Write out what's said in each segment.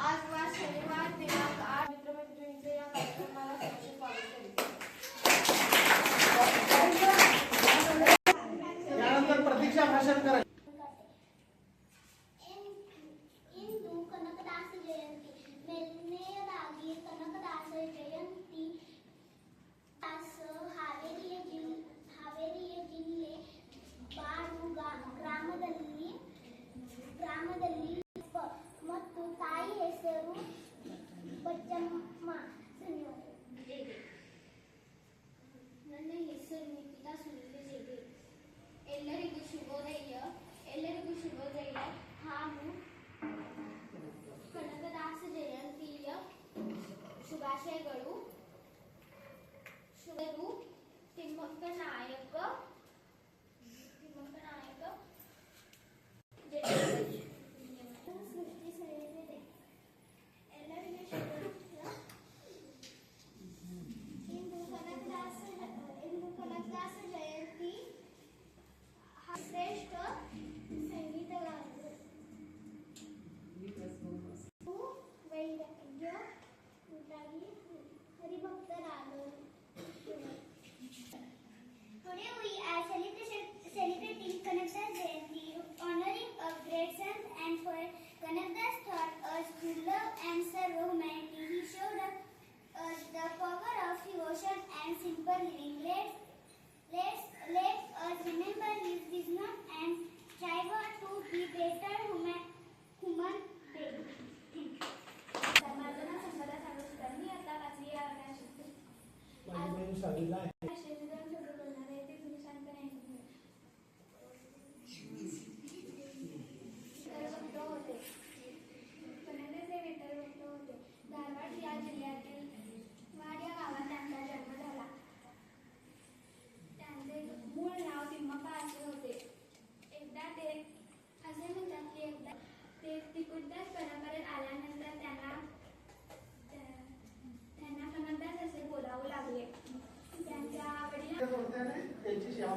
आज वार शनिवार दिनांक ನನ್ನ ಹೆಸರು ನಿಖಿತಾ ಸುನಿಲ್ ಎಲ್ಲರಿಗೂ ಶುಭೋದಯ. ಎಲ್ಲರಿಗೂ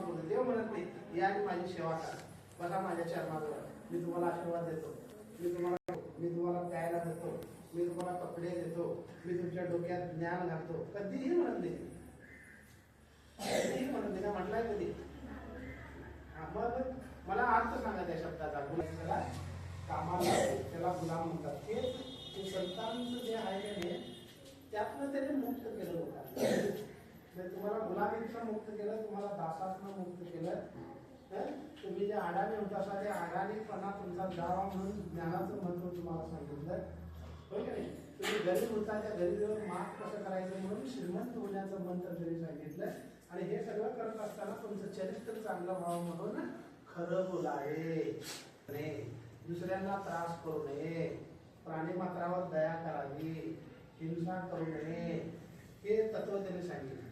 त्यांची देव म्हणत नाही या आणि माझी सेवा करा. बघा माझ्या चरणाजवळ मी तुम्हाला आशीर्वाद देतो. मी तुम्हाला मी तुम्हाला प्यायला देतो. मी तुम्हाला कपडे देतो. मी तुमच्या डोक्यात ज्ञान घालतो. कधीही म्हणत नाही. कधीही म्हणत नाही. म्हटलंय कधी? मग मला अर्थ सांगा त्या शब्दाचा. गुलाम त्याला कामाला त्याला गुलाम म्हणतात. ते संतांचं जे आहे नाही त्यातनं त्याने मुक्त केलं होतं म्हणजे तुम्हाला गुलामीतनं मुक्त केलं तुम्हाला दासातनं मुक्त केलं तुम्ही जे अडाणी होता असा ते अडाणीपणा तुमचा जावा म्हणून ज्ञानाचं महत्त्व तुम्हाला सांगितलं. होय नाही? तुम्ही गरीब होता त्या गरीबीवर मात कसं करायचं म्हणून श्रीमंत होण्याचं मंत्र तरी सांगितलं. आणि हे सगळं करत असताना तुमचं चरित्र चांगलं व्हावं म्हणून खरं बोलावे. दुसऱ्यांना त्रास करू नये. प्राणीमात्रावर दया करावी. हिंसा करू नये. हे तत्व त्यांनी सांगितलं.